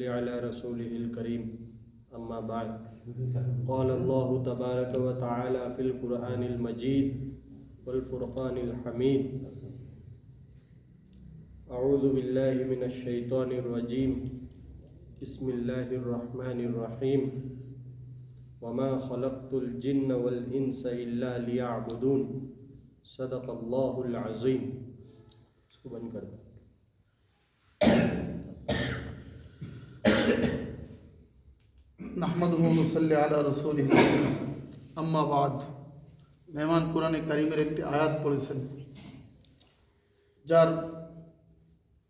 على رسوله الكريم أما بعد. قال الله تبارك وتعالى في القرآن المجيد والفرقان الحميد أعوذ بالله من الشيطان الرجيم بسم الله الرحمن الرحيم وما خلقت الجن والإنس إلا ليعبدون صدق الله العظيم اس کو بند کر নাহমাদুহু নুসাল্লি আলা রসুলিহি আম্মা বাদ মেহমান কোরআনে কারিমের একটি আয়াত পড়েছেন। যার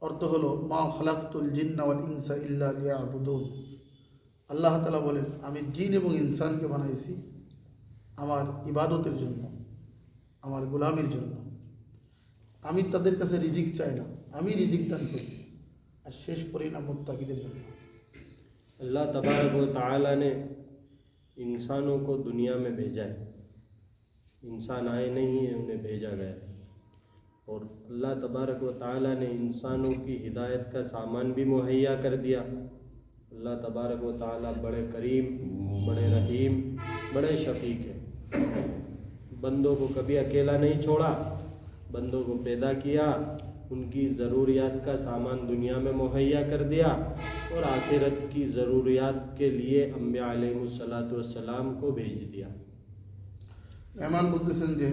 অর্থ হলো, মা খলাকতুল জিন্না ওয়াল ইনসা ইল্লা লিয়াবুদুন। আল্লাহ তাআলা বলেন, আমি জিন এবং ইনসানকে বানাইছি আমার ইবাদতের জন্য, আমার গোলামির জন্য। আমি তাদের কাছে রিজিক চাই না, আমি রিজিক দান করি। আর শেষ পরিণাম মুত্তাকিদের জন্য। اللہ تبارک و تعالیٰ نے انسانوں کو دنیا میں بھیجا ہے۔ انسان آئے نہیں ہیں، انہیں بھیجا گیا ہے۔ اور اللہ تبارک و تعالیٰ نے انسانوں کی ہدایت کا سامان بھی مہیا کر دیا۔ اللہ تبارک و تعالیٰ بڑے کریم، بڑے رحیم، بڑے شفیق ہیں۔ بندوں کو کبھی اکیلا نہیں چھوڑا، بندوں کو پیدا کیا ان کی ضروریات کا سامان دنیا میں مہیا کر دیا اور آخرت کی ضروریات کے لیے امبیا علیہ السلاۃ والسلام کو بھیج دیا۔ رحمان بدھ سنجے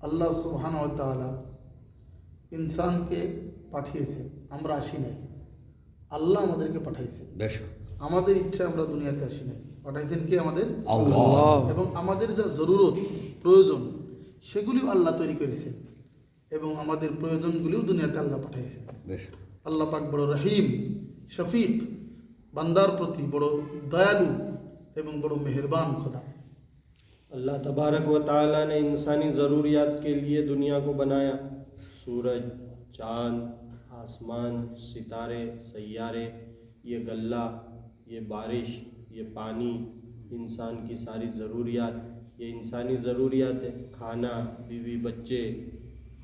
اللہ سبحان و تعالیٰ انسان کے پا ہم نہیں اللہ ہمارے کے پٹھائی سے۔ ہمارے اچھا ہم دنیا کے آشی نہیں پٹائی سے کہ ہمارے جا ضرورت پروجن سی گلی اللہ تیری کر এবং আমাদের প্রয়োজনগুলিও দুনিয়াতে আল্লাহ পাঠাইছে আল্লাহ পাক বড় রহিম শফিক বান্দার প্রতি বড় দয়ালু এবং বড় মেহেরবান খোদা اللہ تبارک و تعالیٰ نے انسانی ضروریات کے لیے دنیا کو بنایا سورج چاند آسمان ستارے سیارے یہ غلہ یہ بارش یہ پانی انسان کی ساری ضروریات یہ انسانی ضروریات ہے کھانا بیوی بچے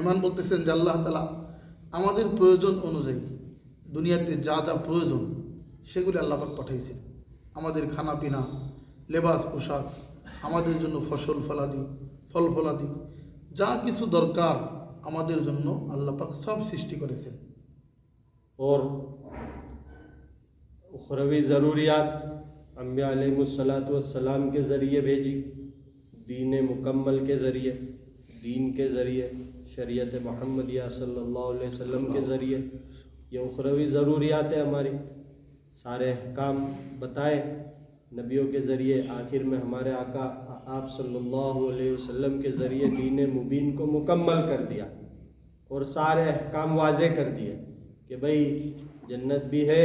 بولتے বলতেছেন যে اللہ তালা আমাদের প্রয়োজন অনুযায়ী দুনিয়াতে যা যা প্রয়োজন সেগুলি আল্লাপাক পাঠিয়েছেন আমাদের খানাপিনা লেবাস পোশাক আমাদের জন্য ফসল ফলাদি ফল ফলাদি যা কিছু দরকার আমাদের জন্য আল্লাপাক সব সৃষ্টি করেছেন। ওর اخروی ضروریات انبیاء علیہ الصلاۃ والسلام کے ذریعے بھیجی، دین مکمل کے ذریعے، دین کے ذریعے، شریعت محمدیہ صلی اللہ علیہ وسلم کے ذریعے۔ یہ اخروی ضروریات ہے ہماری۔ سارے احکام بتائے نبیوں کے ذریعے، آخر میں ہمارے آقا آپ صلی اللہ علیہ وسلم کے ذریعے دین مبین کو مکمل کر دیا اور سارے احکام واضح کر دیے کہ بھائی جنت بھی ہے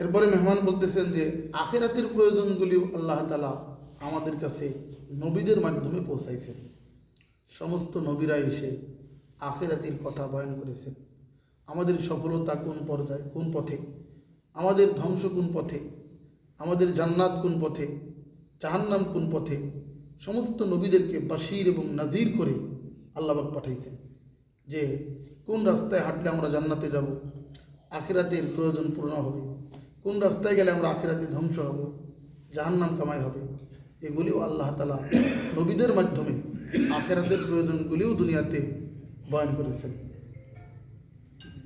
এরপরে মেহমান বলতেছেন যে, আখেরাতের প্রয়োজনগুলিও আল্লাহ তালা আমাদের কাছে নবীদের মাধ্যমে পৌঁছাইছেন। সমস্ত নবীরা এসে আখেরাতির কথা বয়ন করেছেন। আমাদের সফলতা কোন পর্যায়ে, কোন পথে? আমাদের ধ্বংস কোন পথে? আমাদের জান্নাত কোন পথে? জাহান্নাম কোন পথে? সমস্ত নবীদেরকে বাসির এবং নাজির করে আল্লাহবাক পাঠাইছেন যে কোন রাস্তায় হাঁটলে আমরা জান্নাতে যাব? আখেরাতের প্রয়োজন পূর্ণ হবে। কোন রাস্তায় গেলে আমরা আখেরাতে ধ্বংস হব? জাহান্নাম কামাই হবে। এগুলিও আল্লাহ তালা নবীদের মাধ্যমে আখেরাতের প্রয়োজনগুলিও দুনিয়াতে বয়ন করেছেন।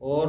ওর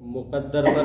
মুকদ্দর পর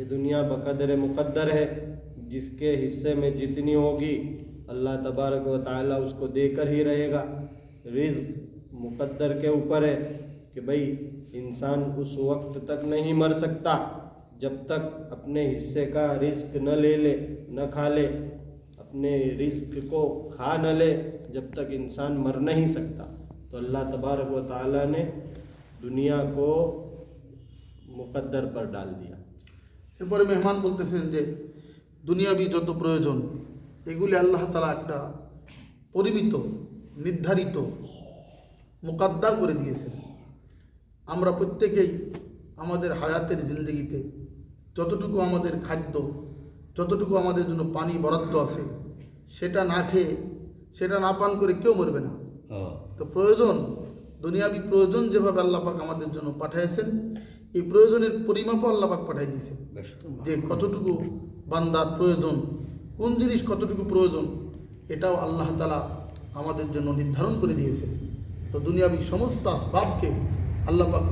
کہ دنیا بقدر مقدر ہے، جس کے حصے میں جتنی ہوگی، اللہ تبارک و تعالیٰ اس کو دے کر ہی رہے گا۔ رزق مقدر کے اوپر ہے کہ بھائی، انسان اس وقت تک نہیں مر سکتا جب تک اپنے حصے کا رزق نہ لے لے، نہ کھا لے۔ اپنے رزق کو کھا نہ لے جب تک انسان مر نہیں سکتا۔ تو اللہ تبارک و تعالیٰ نے دنیا کو مقدر پر ڈال دیا۔ এরপরে মেহমান বলতেছেন যে দুনিয়াবি যত প্রয়োজন এগুলি আল্লাহ তালা একটা পরিমিত নির্ধারিত মোকাদ্দার করে দিয়েছেন। আমরা প্রত্যেকেই আমাদের হায়াতের জিন্দগিতে যতটুকু আমাদের খাদ্য যতটুকু আমাদের জন্য পানি বরাদ্দ আছে সেটা না খেয়ে সেটা না পান করে কেউ মরবে না। তো প্রয়োজন দুনিয়াবি প্রয়োজন যেভাবে আল্লাপাক আমাদের জন্য পাঠিয়েছেন এই প্রয়োজনের পরিমাপও আল্লাপাক পাঠাই দিয়েছে। যে কতটুকু বান্দার প্রয়োজন কোন জিনিস কতটুকু প্রয়োজন এটাও আল্লাহ তালা আমাদের জন্য নির্ধারণ করে দিয়েছে। তো দুনিয়াবি সমস্ত আসবাবকে আল্লাপাক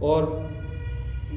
ওর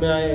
মে আয়ে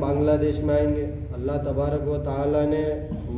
বাংলাদেশ মে আয়েঙ্গে আল্লাহ তবারক ও তালে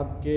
আপকে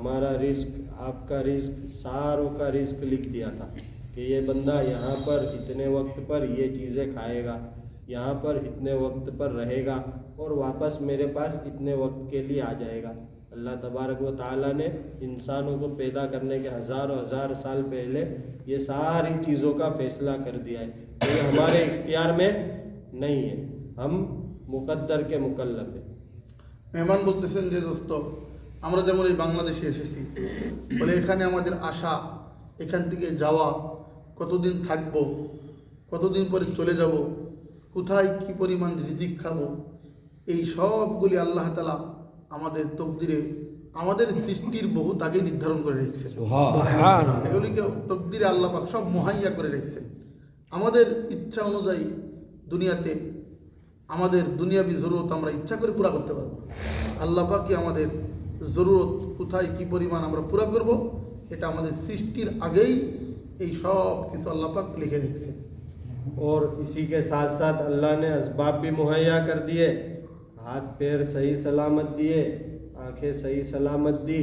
ہمارا رزق، آپ کا رزق، ساروں کا رزق لکھ دیا تھا کہ یہ بندہ یہاں پر اتنے وقت پر یہ چیزیں کھائے گا، یہاں پر اتنے وقت پر رہے گا اور واپس میرے پاس اتنے وقت کے لیے آ جائے گا۔ اللہ تبارک و تعالیٰ نے انسانوں کو پیدا کرنے کے ہزار و ہزار سال پہلے یہ ساری چیزوں کا فیصلہ کر دیا ہے۔ یہ ہمارے اختیار میں نہیں ہے۔ ہم مقدر کے مکلف ہیں۔ مہمان بلتسن جی دوستو আমরা যেমন এই বাংলাদেশে এসেছি বলে এখানে আমাদের আসা এখান থেকে যাওয়া কতদিন থাকব কতদিন পরে চলে যাব কোথায় কি পরিমাণ রিজিক খাব এই সবগুলি আল্লাহ তালা আমাদের তকদিরে আমাদের সৃষ্টির বহুত আগে নির্ধারণ করে রেখেছেন। এগুলিকে তকদিরে আল্লাহ পাক সব মহাইয়া করে রেখেছেন। আমাদের ইচ্ছা অনুযায়ী দুনিয়াতে আমাদের দুনিয়াবি জরুরত আমরা ইচ্ছা করে পুরা করতে পারব। আল্লাহ পাকই আমাদের জরুরত কোথায়، কী পরিমাণ আমরা পুরা করব، এটা আমাদের সৃষ্টির আগেই এই সব কিছু আল্লাপাক লিখে রেখেছে اور اسی کے ساتھ ساتھ اللہ نے اسباب بھی مہیا کر دیے، ہاتھ، پیر صحیح سلامت دیے، آنکھیں صحیح سلامت دی،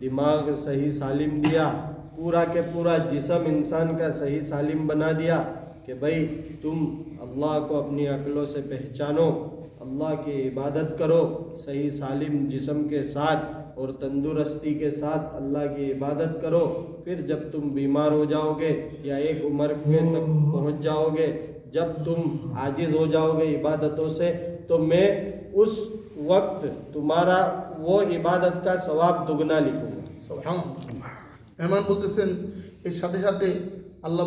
دماغ صحیح سالم دیا، پورا کے پورا جسم انسان کا صحیح سالم بنا دیا کہ بھئی تم اللہ کو اپنی عقلوں سے پہچانو۔ اللہ کی عبادت کرو، صحیح سالم جسم کے ساتھ اور تندرستی کے ساتھ اللہ کی عبادت کرو۔ پھر جب تم بیمار ہو جاؤ گے یا ایک عمر میں تک پہنچ جاؤ گے جب تم عاجز ہو جاؤ گے عبادتوں سے، تو میں اس وقت تمہارا وہ عبادت کا ثواب دگنا لکھوں گا۔ سبحان مہمان বলতেছেন এর اللہ সাথে আল্লাহ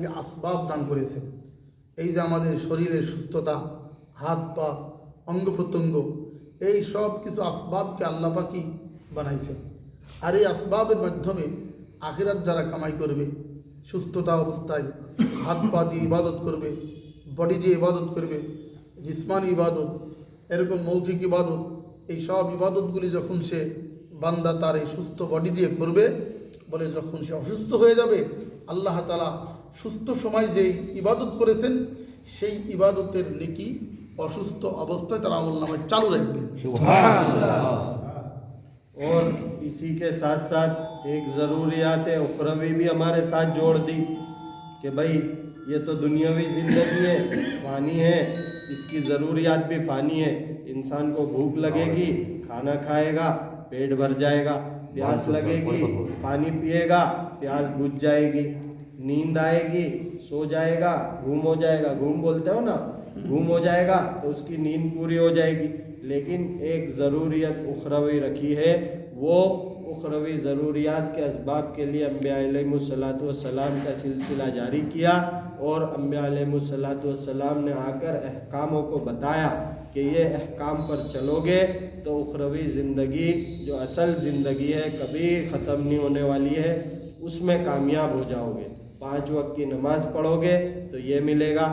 کے اسباب دان کرے تھے ایزا ہمارے شریر শরীরের تھا হাত, পা, অঙ্গ প্রত্যঙ্গ, এই সব কিছু আসবাবকে আল্লাহ পাকই বানাইছেন। আর এই আসবাবের মাধ্যমে আখিরাত যারা কামাই করবে, সুস্থতা অবস্থায় হাত, পা দিয়ে ইবাদত করবে বডি দিয়ে ইবাদত করবে, জিসমানি ইবাদত, এরকম মৌখিক ইবাদত, এই সব ইবাদতগুলি যখন সে বান্দা তার এই সুস্থ বডি দিয়ে করবে, বলে যখন সে অসুস্থ হয়ে যাবে, আল্লাহ তালা সুস্থ সময় যেই ইবাদত করেছেন, সেই ইবাদতের নেকি অসুস্থ অবস্থায় তারা আমল নামায় চালু رکھیں اور اسی کے ساتھ ساتھ ایک ضروریات اخروی بھی ہمارے ساتھ جوڑ دی کہ بھائی یہ تو دنیاوی زندگی ہے فانی ہے۔ اس کی ضروریات بھی فانی ہے۔ انسان کو بھوک لگے گی کھانا کھائے گا پیٹ بھر جائے گا پیاس لگے گی پانی پیے گا پیاس بجھ جائے گی۔ نیند آئے گی سو جائے گا گھوم ہو جائے گا۔ گھوم بولتے ہو نا؟ گھوم ہو جائے گا تو اس کی نیند پوری ہو جائے گی۔ لیکن ایک ضروریت اخروی رکھی ہے، وہ اخروی ضروریات کے اسباب کے لیے انبیاء علیہ الصلاۃ والسلام کا سلسلہ جاری کیا اور انبیاء علیہ الصلاۃ والسلام نے آ کر احکاموں کو بتایا کہ یہ احکام پر چلو گے تو اخروی زندگی جو اصل زندگی ہے کبھی ختم نہیں ہونے والی ہے، اس میں کامیاب ہو جاؤ گے۔ پانچ وقت کی نماز پڑھو گے تو یہ ملے گا۔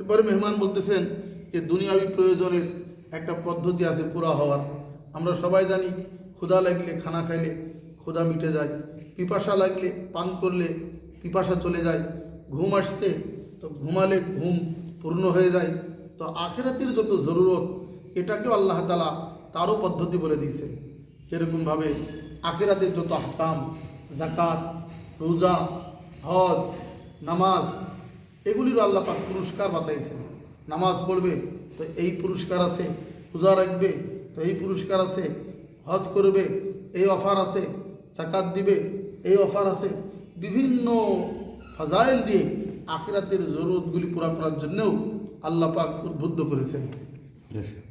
এরপরে মেহমান বলতেছেন যে দুনিয়াবি প্রয়োজনের একটা পদ্ধতি আছে পুরা হওয়ার। আমরা সবাই জানি ক্ষুদা লাগলে খানা খাইলে ক্ষুদা মিটে যায়, পিপাসা লাগলে পান করলে পিপাসা চলে যায়, ঘুম আসছে তো ঘুমালে ঘুম পূর্ণ হয়ে যায়। তো আখেরাতের যত জরুরত, এটাকেও আল্লাহ তালা তারও পদ্ধতি বলে দিয়েছে যেরকমভাবে আখিরাতের যত হাকাম জাকাত রোজা, হজ, নামাজ এগুলিরও আল্লাহ পাক পুরস্কার বাতাইছেন। নামাজ পড়বে, তো এই পুরস্কার আছে, রোজা রাখবে, তো এই পুরস্কার আছে, হজ করবে, এই অফার আছে জাকাত দিবে, এই অফার আছে, বিভিন্ন ফাজাইল দিয়ে আখিরাতের জরুরতগুলি পুরা করার জন্যেও আল্লাহ পাক উদ্বুদ্ধ করেছেন।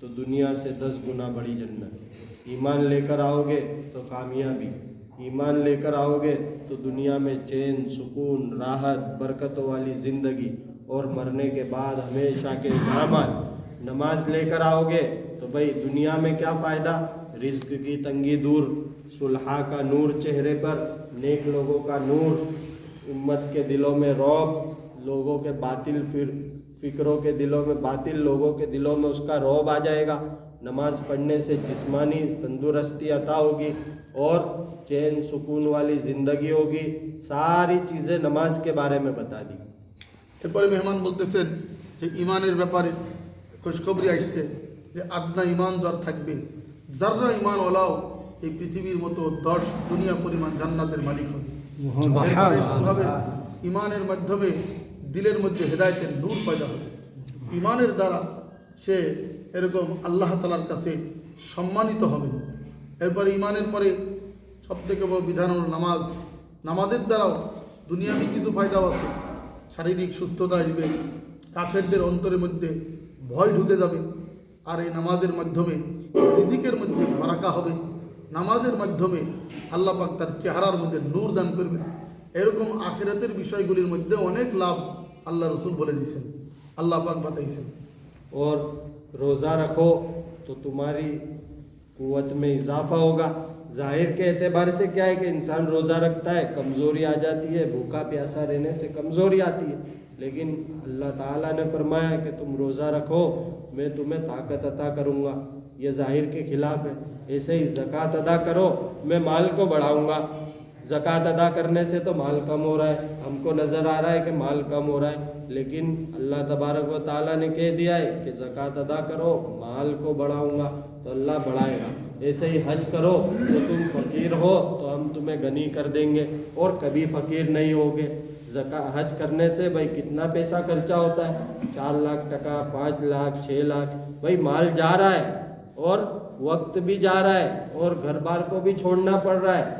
تو دنیا سے دس گنا بڑی جنت۔ ایمان لے کر آؤ گے تو کامیابی۔ ایمان لے کر آؤ گے تو دنیا میں چین، سکون، راحت برکتوں والی زندگی۔ اور مرنے کے بعد ہمیشہ کے انعامات نماز۔ لے کر آؤ گے تو بھائی دنیا میں کیا فائدہ؟ رزق کی تنگی دور۔ صلحہ کا نور چہرے پر، نیک لوگوں کا نور۔ امت کے دلوں میں روب لوگوں کے باطل پھر فکروں کے دلوں میں باطل لوگوں کے دلوں میں اس کا روب آ جائے گا۔ نماز پڑھنے سے جسمانی تندرستی عطا ہوگی اور چین سکون والی زندگی ہوگی۔ ساری چیزیں نماز کے بارے میں بتا دی۔ دیپر مہمان بولتے پھر کہ ایمان وپار خوشخبری اس سے کہ اپنا ایمان دور تھک بھی ذرہ ایمان اولاؤ یہ پریتھوی وہ تو درش دنیا پوری جنتر ملک ایمانبے দিলের মধ্যে হেদায়তের নূর পয়দা হবে। ইমানের দ্বারা সে এরকম আল্লাহ তালার কাছে সম্মানিত হবে। এরপরে ইমানের পরে সবথেকে বড় বিধান হল নামাজ। নামাজের দ্বারাও দুনিয়াবি কিছু ফায়দাও আছে। শারীরিক সুস্থতা আসবে, কাফেরদের অন্তরের মধ্যে ভয় ঢুকে যাবে, আর এই নামাজের মাধ্যমে রিজিকের মধ্যে বারাকা হবে। নামাজের মাধ্যমে আল্লাহ পাক তার চেহারার মধ্যে নূর দান করবে এরকম আখেরাতের বিষয়গুলির মধ্যে অনেক লাভ اللہ رسول بولے جی রসুল বলে اللہ پاک بتائی سن۔ اور روزہ رکھو تو تمہاری قوت میں اضافہ ہوگا۔ ظاہر کے اعتبار سے کیا ہے کہ انسان روزہ رکھتا ہے، کمزوری آ جاتی ہے، بھوکا پیاسا رہنے سے کمزوری آتی ہے۔ لیکن اللہ تعالیٰ نے فرمایا کہ تم روزہ رکھو، میں تمہیں طاقت عطا کروں گا۔ یہ ظاہر کے خلاف ہے۔ ایسے ہی زکوٰۃ ادا کرو، میں مال کو بڑھاؤں گا۔ زکوٰۃ ادا کرنے سے تو مال کم ہو رہا ہے۔ ہم کو نظر آ رہا ہے کہ مال کم ہو رہا ہے، لیکن اللہ تبارک و تعالیٰ نے کہہ دیا ہے کہ زکوٰۃ ادا کرو، مال کو بڑھاؤں گا تو اللہ بڑھائے گا۔ ایسے ہی حج کرو تو تم فقیر ہو، تو ہم تمہیں گنی کر دیں گے اور کبھی فقیر نہیں ہوگے۔ زکا، حج کرنے سے بھائی کتنا پیسہ خرچہ ہوتا ہے؟ چار لاکھ ٹکا، پانچ لاکھ، چھ لاکھ۔ بھائی مال جا رہا ہے اور وقت بھی جا رہا ہے اور گھر بار کو بھی چھوڑنا پڑ رہا ہے۔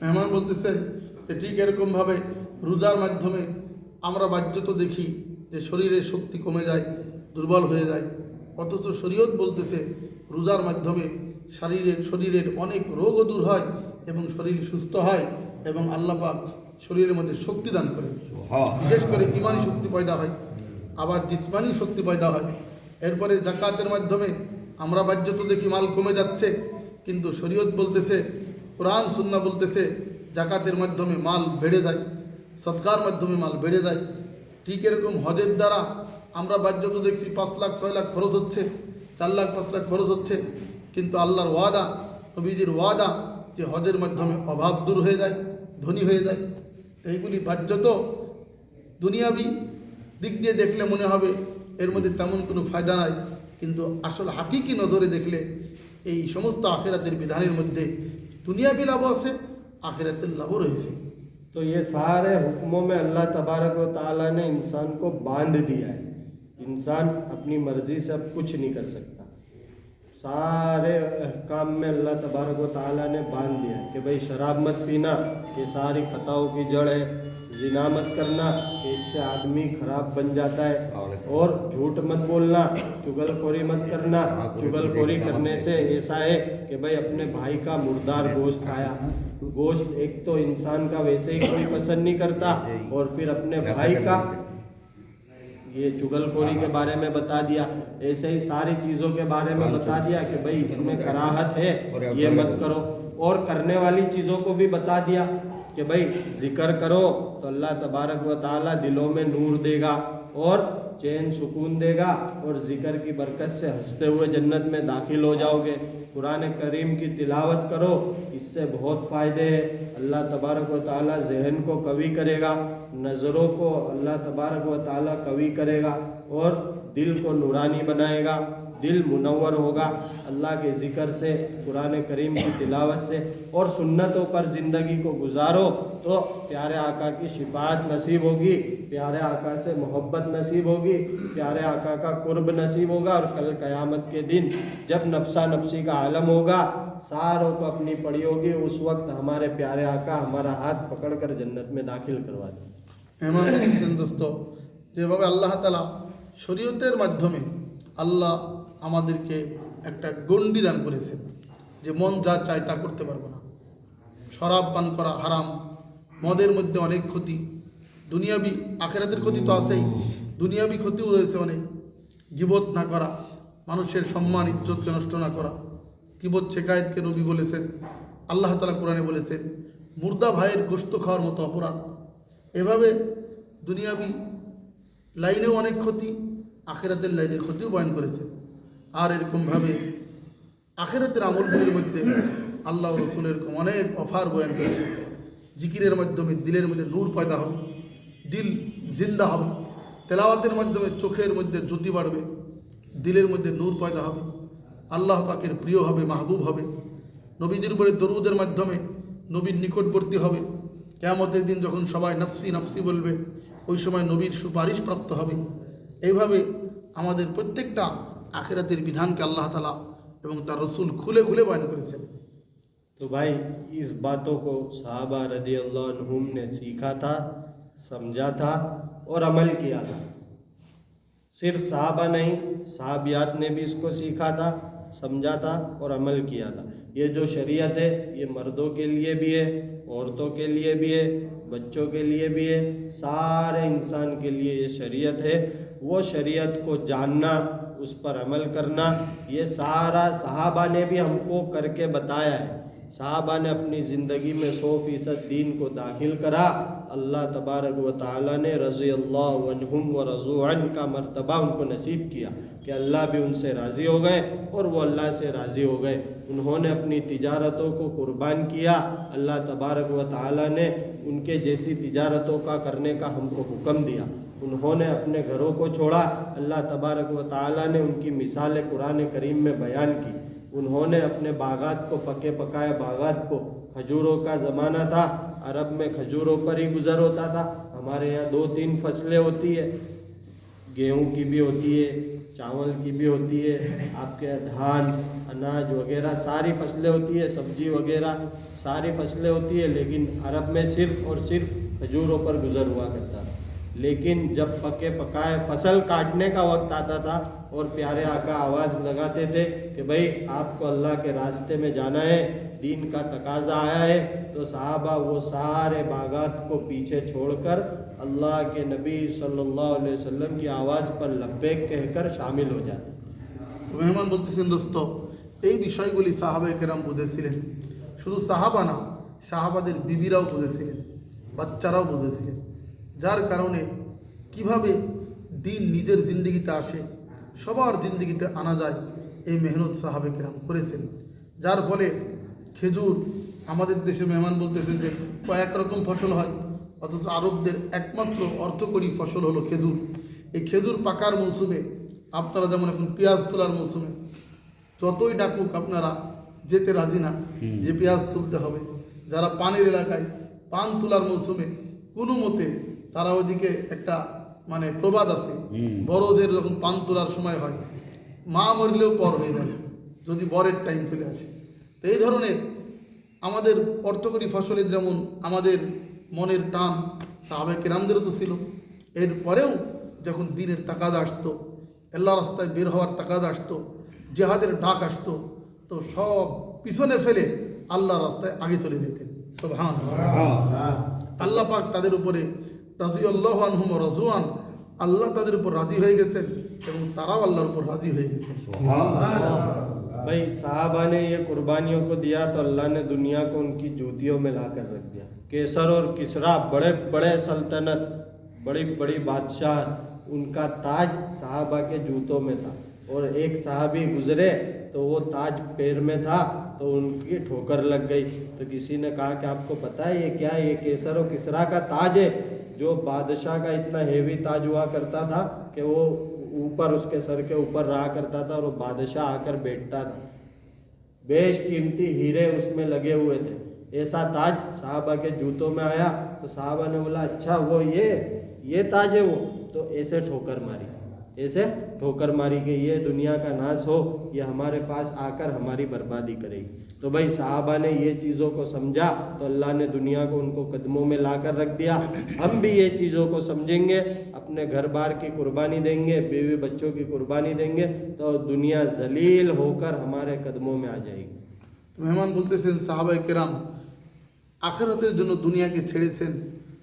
মেহমান বলতেছেন যে ঠিক এরকমভাবে রোজার মাধ্যমে আমরা বাহ্যত দেখি যে শরীরে শক্তি কমে যায় দুর্বল হয়ে যায়। অথচ শরীয়ত বলতেছে রোজার মাধ্যমে শারীরের শরীরের অনেক রোগও দূর হয় এবং শরীর সুস্থ হয় এবং আল্লাপাক শরীরের মধ্যে শক্তি দান করে। বিশেষ করে ইমানি শক্তি পয়দা হয়। আবার জিসমানি শক্তি পয়দা হয়। এরপরে জাকাতের মাধ্যমে আমরা বাহ্যত দেখি মাল কমে যাচ্ছে, কিন্তু শরীয়ত বলতেছে, কোরআন সুন্না বলতেছে, জাকাতের মাধ্যমে মাল বেড়ে যায়, সৎকার মাধ্যমে মাল বেড়ে যায়। ঠিক এরকম হজের দ্বারা আমরা বাহ্যত দেখছি পাঁচ লাখ, ছয় লাখ খরচ হচ্ছে, চার লাখ, পাঁচ লাখ খরচ হচ্ছে, কিন্তু আল্লাহর ওয়াদা, নবীজির ওয়াদা যে হজের মাধ্যমে অভাব দূর হয়ে যায়, ধনী হয়ে যায়, এইগুলি বাহ্যত দুনিয়াবি দিক দিয়ে দেখলে মনে হবে এর মধ্যে তেমন কোনো ফায়দা নাই। কিন্তু আসল হাকিকি নজরে দেখলে এই সমস্ত আখেরাতের বিধানের دنیا دنیاوی لابو سے آخرت لابو رہی سے تو یہ سارے حکموں میں اللہ تبارک و تعالیٰ نے انسان کو باندھ دیا ہے۔ انسان اپنی مرضی سے اب کچھ نہیں کر سکتا۔ سارے احکام میں اللہ تبارک و تعالیٰ نے باندھ دیا ہے کہ بھئی شراب مت پینا۔ یہ ساری خطاؤں کی جڑ ہے۔ زنا مت کرنا اس سے آدمی خراب بن جاتا ہے۔ اور جھوٹ مت بولنا، چگل خوری مت کرنا۔ چگل خوری کرنے سے ایسا ہے کہ بھائی اپنے بھائی کا مردار گوشت کھایا۔ گوشت ایک تو انسان کا ویسے ہی کوئی پسند نہیں کرتا، اور پھر اپنے بھائی کا یہ چگل خوری کے بارے میں بتا دیا۔ ایسے ہی ساری چیزوں کے بارے میں بتا دیا کہ بھائی اس میں کراہت ہے، یہ مت کرو۔ اور کرنے والی چیزوں کو بھی بتا دیا کہ بھائی ذکر کرو تو اللہ تبارک و تعالیٰ دلوں میں نور دے گا اور چین سکون دے گا اور ذکر کی برکت سے ہنستے ہوئے جنت میں داخل ہو جاؤ گے۔ قرآن کریم کی تلاوت کرو، اس سے بہت فائدے ہیں۔ اللہ تبارک و تعالیٰ ذہن کو قوی کرے گا، نظروں کو اللہ تبارک و تعالیٰ قوی کرے گا اور دل کو نورانی بنائے گا۔ دل منور ہوگا۔ اللہ کے ذکر سے، قرآن کریم کی تلاوت سے اور سنتوں پر زندگی کو گزارو تو پیارے آقا کی شفاعت نصیب ہوگی، پیارے آقا سے محبت نصیب ہوگی، پیارے آقا کا قرب نصیب ہوگا اور کل قیامت کے دن جب نفسہ نفسی کا عالم ہوگا، ساروں کو اپنی پڑی ہوگی، اس وقت ہمارے پیارے آقا ہمارا ہاتھ پکڑ کر جنت میں داخل کروا دیں۔ دوستو جی যে اللہ আল্লাহ شریعتر শরীয়তের মাধ্যমে আমাদেরকে একটা গণ্ডি দান করেছেন যে মন যা চায় তা করতে পারব না। শরাব পান করা হারাম, মদের মধ্যে অনেক ক্ষতি, দুনিয়াবি আখেরাতের ক্ষতি তো আছেই, দুনিয়াবি ক্ষতিও রয়েছে অনেক। গিবত না করা, মানুষের সম্মান, ইজ্জতকে নষ্ট না করা। কিবত শেখায়তকে রবি বলেছেন, আল্লাহ তালা কোরআনে বলেছেন, মুর্দা ভাইয়ের গোস্ত খাওয়ার মতো অপরাধ। এভাবে দুনিয়াবি লাইনেও অনেক ক্ষতি, আখেরাতের লাইনের ক্ষতিও বয়ন করেছে আর এরকমভাবে আখেরাতের আমলগুলির মধ্যে আল্লাহ রসুল এরকম অনেক অফার বয়ান করেছে। জিকিরের মাধ্যমে, দিলের মধ্যে নূর পয়দা হবে, দিল জিন্দা হবে, তেলাওয়াতের মাধ্যমে চোখের মধ্যে জ্যোতি বাড়বে, দিলের মধ্যে নূর পয়দা হবে, আল্লাহ পাকের প্রিয় হবে, মাহবুব হবে, নবীদের উপরে দরুদের মাধ্যমে নবীর নিকটবর্তী হবে, কেয়ামতের দিন যখন সবাই নফসি নফসি বলবে, ওই সময় নবীর সুপারিশ প্রাপ্ত হবে। এইভাবে আমাদের প্রত্যেকটা আখেরাতের বিধানকে আল্লাহ তালা এবং তার রসুল খুলে খুলে বয়ন করেছেন تو بھائی، اس باتوں کو صحابہ رضی اللہ عنہم نے سیکھا تھا، سمجھا تھا اور عمل کیا تھا۔ صرف صحابہ نہیں، صحابیات نے بھی اس کو سیکھا تھا، سمجھا تھا اور عمل کیا تھا۔ یہ جو شریعت ہے، یہ مردوں کے لیے بھی ہے، عورتوں کے لیے بھی ہے، بچوں کے لیے بھی ہے، سارے انسان کے لیے یہ شریعت ہے۔ وہ شریعت کو جاننا اس پر عمل کرنا۔ یہ سارا صحابہ نے بھی ہم کو کر کے بتایا ہے۔ صحابہ نے اپنی زندگی میں سو فیصد دین کو داخل کرا۔ اللہ تبارک و تعالیٰ نے رضی اللہ عنہم و رضو عن کا مرتبہ ان کو نصیب کیا کہ اللہ بھی ان سے راضی ہو گئے اور وہ اللہ سے راضی ہو گئے۔ انہوں نے اپنی تجارتوں کو قربان کیا۔ اللہ تبارک و تعالیٰ نے ان کے جیسی تجارتوں کا کرنے کا ہم کو حکم دیا۔ انہوں نے اپنے گھروں کو چھوڑا۔ اللہ تبارک و تعالیٰ نے ان کی مثال قرآن کریم میں بیان کی۔ انہوں نے اپنے باغات کو، پکے پکائے باغات کو، کھجوروں کا زمانہ تھا۔ عرب میں کھجوروں پر ہی گزر ہوتا تھا۔ ہمارے یہاں دو تین فصلیں ہوتی ہے گیہوں کی بھی ہوتی ہے، چاول کی بھی ہوتی ہے، آپ کے دھان، اناج وغیرہ ساری فصلیں ہوتی ہے سبزی وغیرہ ساری فصلیں ہوتی ہے لیکن عرب میں صرف اور صرف کھجوروں پر گزر ہوا کرتا۔ لیکن جب پکے پکائے فصل کاٹنے کا وقت آتا تھا اور پیارے آقا آواز لگاتے تھے کہ بھائی آپ کو اللہ کے راستے میں جانا ہے، دین کا تقاضا آیا ہے، تو صحابہ وہ سارے باغات کو پیچھے چھوڑ کر اللہ کے نبی صلی اللہ علیہ وسلم کی آواز پر لبیک کہہ کر شامل ہو جاتے۔ মেহমান বলতেছেন দোস্ত এই বিষয়গুলি সাহাবা কেরাম বুঝেছিলেন। শুধু সাহাবা না، সাহাবাদের বিবিরাও বুঝেছিলেন، বাচ্চারাও বুঝেছিলেন। যার কারণে কীভাবে দিন নিজের জিন্দগিতে আসে সবার জিন্দগিতে আনা যায় এই মেহনত সাহাবে কেরাম করেছেন। যার ফলে খেজুর আমাদের দেশে মেহমান বলতেছেন যে কয়েক রকম ফসল হয় অথচ আরবদের একমাত্র অর্থকরী ফসল হলো খেজুর। এই খেজুর পাকার মৌসুমে আপনারা যেমন এখন পেঁয়াজ তোলার মৌসুমে যতই ডাকুক আপনারা যেতে রাজি না যে পেঁয়াজ তুলতে হবে। যারা পানের এলাকায় পান তোলার মৌসুমে কোনো মতে তারা ওইদিকে একটা মানে প্রবাদ আছে। বড়দের যখন পান তোলার সময় হয় মা মরলেও পর হয়ে যায় যদি বরের টাইম চলে আসে। তো এই ধরনের আমাদের অর্থকরী ফসলের যেমন আমাদের মনের টান সাহাবে কেরামদেরও তো ছিল। এরপরেও যখন দিনের তাকাজ আসতো আল্লাহ রাস্তায় বের হওয়ার তাকাজ আসতো জেহাদের ডাক আসতো তো সব পিছনে ফেলে আল্লাহ রাস্তায় আগে চলে যেতেন। সব হ্যাঁ আল্লাহ পাক তাদের উপরে রাজি আল্লাহ আনহুম রাজুয়ান আল্লাহ তাদের উপর রাজি হয়ে গেছেন এবং তারাও আল্লাহর উপর রাজি হয়ে গেছেন। بھائی صحابہ نے یہ قربانیوں کو دیا تو اللہ نے دنیا کو ان کی جوتیوں میں لا کر رکھ دیا کیسر اور کسرا بڑے بڑے سلطنت بڑی بڑی بادشاہ ان کا تاج صحابہ کے جوتوں میں تھا۔ اور ایک صحابی گزرے تو وہ تاج پیر میں تھا تو ان کی ٹھوکر لگ گئی۔ تو کسی نے کہا کہ آپ کو پتہ ہے یہ کیا یہ کیسر اور کسرا کا تاج ہے۔ جو بادشاہ کا اتنا ہیوی تاج ہوا کرتا تھا کہ وہ اوپر اس کے سر کے اوپر رہا کرتا تھا اور وہ بادشاہ آ کر بیٹھتا تھا۔ بیش قیمتی ہیرے اس میں لگے ہوئے تھے۔ ایسا تاج صحابہ کے جوتوں میں آیا تو صحابہ نے بولا اچھا وہ یہ یہ تاج ہے وہ۔ تو ایسے ٹھوکر ماری، ایسے ٹھوکر ماری کہ یہ دنیا کا ناس ہو، یہ ہمارے پاس آ کر ہماری بربادی کرے گی۔ تو بھائی صحابہ نے یہ چیزوں کو سمجھا تو اللہ نے دنیا کو ان کو قدموں میں لا کر رکھ دیا۔ ہم بھی یہ چیزوں کو سمجھیں گے اپنے گھر بار کی قربانی دیں گے بیوی بچوں کی قربانی دیں گے تو دنیا ذلیل ہو کر ہمارے قدموں میں آ جائے گی۔ تو مہمان بولتے ছিলেন সাহাবায়ে کرام আখিরাতের জন্য দুনিয়াকে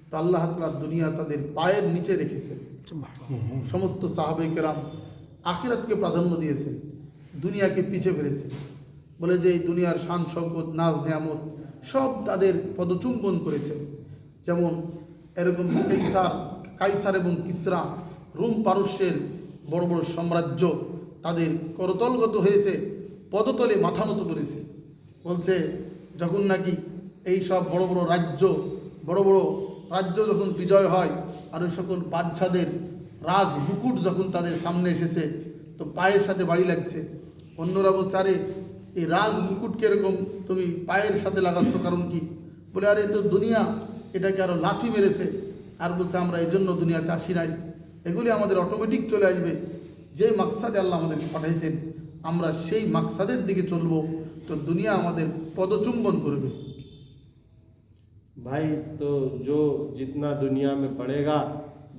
تو اللہ تعالیٰ دنیا দুনিয়া তাদের نیچے رکھے রেখেছেন سمست সাহাবায়ে کرام سن دنیا کے پیچھے পিছে سے বলে যে, এই দুনিয়ার শান শকত নাজ, নেয়ামত সব তাদের পদচুম্বন করেছে। যেমন এরকম কাইসার কাইসার এবং কিসরা, রোম পারস্যের বড় বড় সাম্রাজ্য তাদের করতলগত হয়েছে, পদতলে মাথা নত করেছে। বলছে, যখন নাকি এই সব বড় বড় রাজ্য, বড় বড় রাজ্য যখন বিজয় হয়, আর ওই সকল বাদশাদের রাজ মুকুট যখন তাদের সামনে এসেছে, তো পায়ের সাথে বাড়ি লাগছে। অন্যরা বলছে, আরে এই রাজ মুকুট এরকম তুমি পায়ের সাথে লাগাচ্ছ কারণ কি? বলে, আরে, তো দুনিয়া, এটাকে আরও লাথি মেরেছে। আর বলছে, আমরা এই জন্য দুনিয়াতে আসি নাই। এগুলি আমাদের অটোমেটিক চলে আসবে। যে মাকসাদে আল্লাহ আমাদেরকে পাঠাইছেন আমরা সেই মাকসাদের দিকে চলব। তো দুনিয়া আমাদের পদচুম্বন করবে। ভাই, তো যো জিতনা দুনিয়া মে পড়েগা,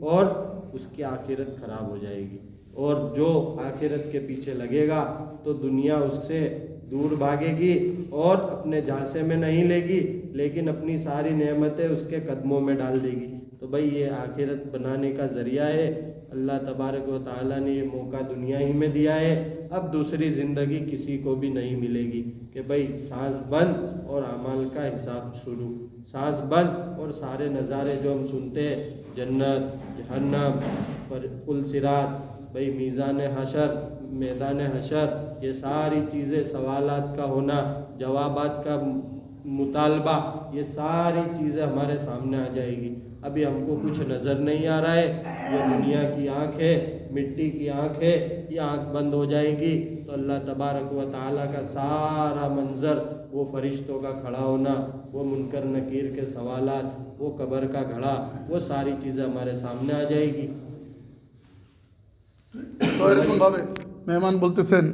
ওর اس کی آخرت خراب ہو جائے گی۔ اور جو آخرت کے پیچھے لگے گا تو دنیا اس سے دور بھاگے گی اور اپنے جھانسے میں نہیں لے گی، لیکن اپنی ساری نعمتیں اس کے قدموں میں ڈال دے گی۔ تو بھائی یہ آخرت بنانے کا ذریعہ ہے۔ اللہ تبارک و تعالیٰ نے یہ موقع دنیا ہی میں دیا ہے۔ اب دوسری زندگی کسی کو بھی نہیں ملے گی کہ بھائی سانس بند اور اعمال کا حساب شروع۔ سانس بند اور سارے نظارے جو ہم سنتے ہیں، جنت، جہنم، پر سرات بھائی میزان حشر، میدان حشر، یہ ساری چیزیں سوالات کا ہونا، جوابات کا مطالبہ، یہ ساری چیزیں ہمارے سامنے آ جائے گی۔ ابھی ہم کو کچھ نظر نہیں آ رہا ہے۔ یہ دنیا کی آنکھ ہے، مٹی کی آنکھ ہے، یہ آنکھ بند ہو جائے گی۔ تو اللہ تبارک و تعالیٰ کا سارا منظر، وہ فرشتوں کا کھڑا ہونا، وہ منکر نکیر کے سوالات، وہ قبر کا گھڑا، وہ ساری چیزیں ہمارے سامنے آ جائے گی۔ مہمان بولتے سن